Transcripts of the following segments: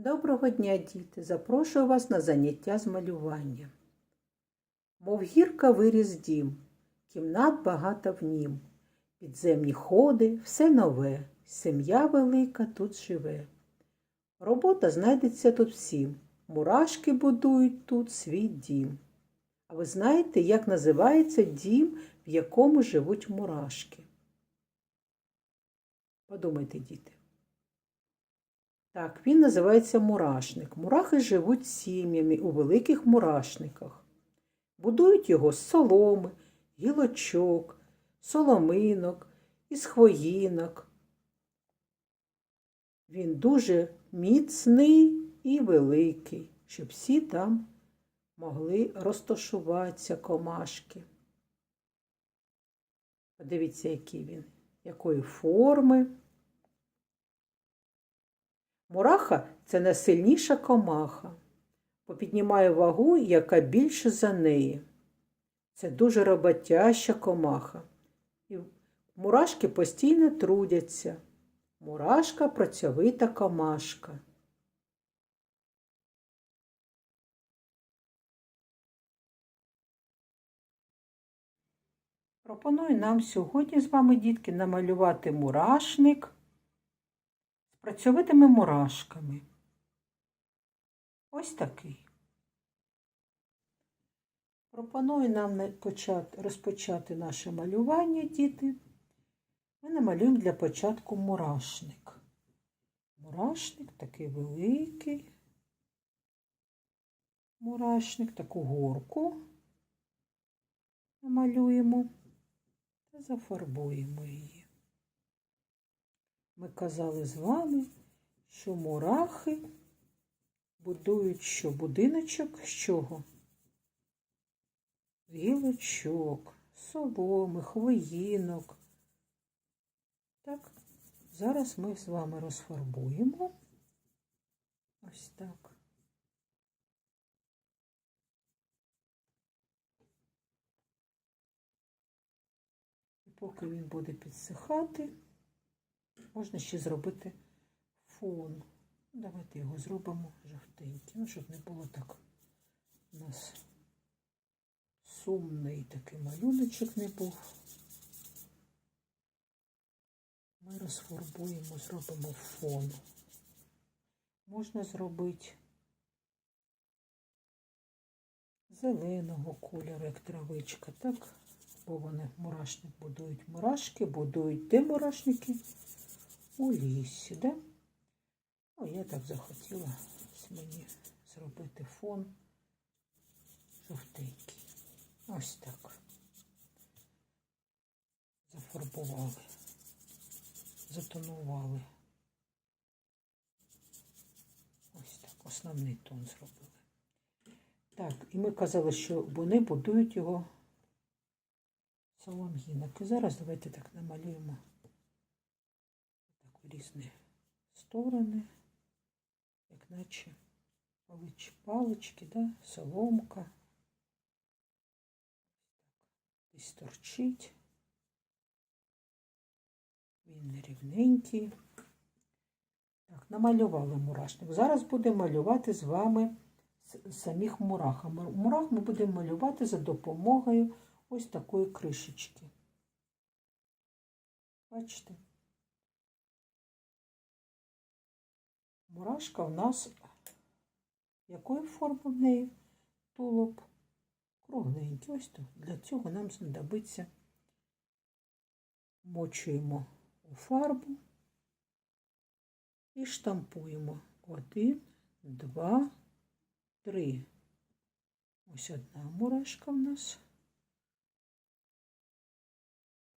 Доброго дня, діти! Запрошую вас на заняття з малювання. Мов гірка виріс дім, кімнат багато в нім, підземні ходи, все нове, сім'я велика тут живе. Робота знайдеться тут всім, мурашки будують тут свій дім. А ви знаєте, як називається дім, в якому живуть мурашки? Подумайте, діти. Так, він називається мурашник. Мурахи живуть сім'ями у великих мурашниках. Будують його з соломи, гілочок, соломинок, із хвоїнок. Він дуже міцний і великий, щоб всі там могли розташуватися комашки. Подивіться, який він, якої форми. Мураха це найсильніша комаха, бо піднімає вагу, яка більше за неї. Це дуже роботяща комаха. І мурашки постійно трудяться. Мурашка працьовита комашка. Пропоную нам сьогодні з вами, дітки, намалювати мурашник з працьовитими мурашками. Ось такий. Пропоную нам розпочати наше малювання, діти. Ми намалюємо для початку мурашник. Мурашник такий великий. Мурашник, таку горку намалюємо та зафарбуємо її. Ми казали з вами, що мурахи будують що будиночок з чого? З гілочок, соломи, хвоїнок. Так, зараз ми з вами розфарбуємо. Ось так. Поки він буде підсихати, можна ще зробити фон. Давайте його зробимо жовтеньким, ну, щоб не було так у нас сумний такий малюночок не був. Ми розфарбуємо, зробимо фон. Можна зробити зеленого кольору, як травичка, так? Бо вони мурашник будують мурашки, будують де мурашники? У лісі, да? Ну, я так захотіла мені зробити фон жовтенький. Ось так. Зафарбували, затонували. Ось так, основний тон зробили. Так, і ми казали, що вони будують його солом'їнок. І зараз давайте так намалюємо різні сторони, як наче палич, палички, да? соломка. Десь торчить. Він нерівненький. Так, намалювали мурашник. Зараз будемо малювати з вами самих мурах. А Мурах ми будемо малювати за допомогою ось такої кришечки. Бачите? Мурашка у нас якої форми в неї? Тулуб кругленький. Ось тут. Для цього нам знадобиться мочуємо у фарбу і штампуємо. Один, два, три. Ось одна мурашка в нас.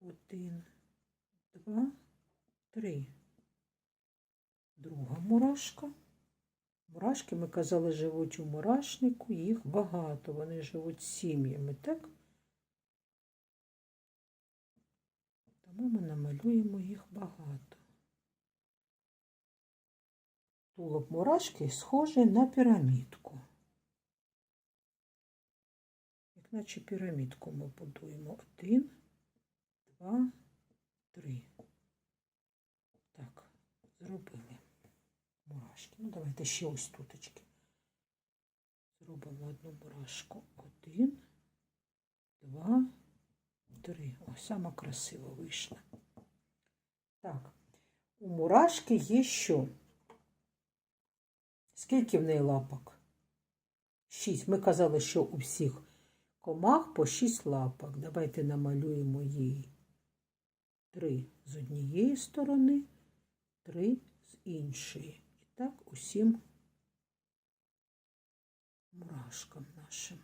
Один, два, три. Друга мурашка. Мурашки, ми казали, живуть у мурашнику, їх багато. Вони живуть сім'ями, так? Тому ми намалюємо їх багато. Тулуб мурашки схожий на пірамідку. Як наче пірамідку ми будуємо. Один, два, три. Так, зробили. Мурашки. Ну, давайте ще ось туточки. Зробимо одну мурашку. Один, два, три. О, сама красиво вийшла. Так, у мурашки є що? Скільки в неї лапок? Шість. Ми казали, що у всіх комах по шість лапок. Давайте намалюємо їй три з однієї сторони, три з іншої. І так усім мурашкам нашим.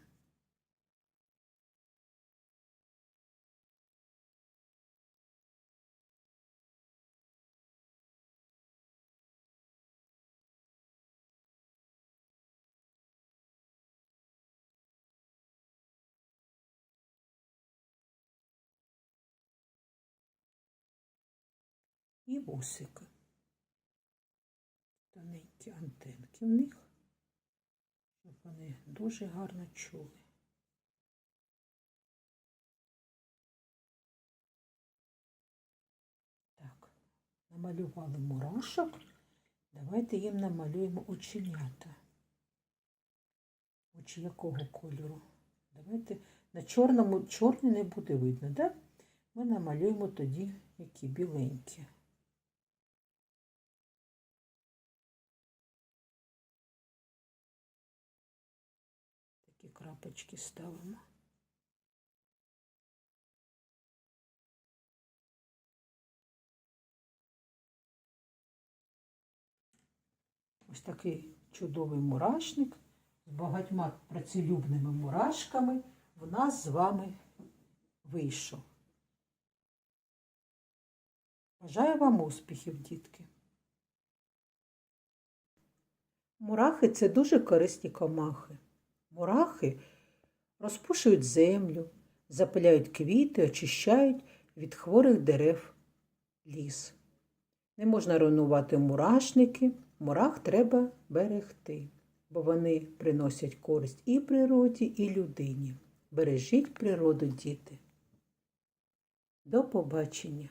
І вусики. Тоненькі антенки в них, щоб вони дуже гарно чули. Так, намалювали мурашок. Давайте їм намалюємо оченята. Очі якого кольору? Давайте на чорному чорний не буде видно, так? Ми намалюємо тоді які біленькі. Такі крапочки ставимо. Ось такий чудовий мурашник з багатьма працелюбними мурашками в нас з вами вийшов. Бажаю вам успіхів, дітки. Мурахи це дуже корисні комахи. Мурахи розпушують землю, запиляють квіти, очищають від хворих дерев ліс. Не можна руйнувати мурашники, мурах треба берегти, бо вони приносять користь і природі, і людині. Бережіть природу, діти. До побачення!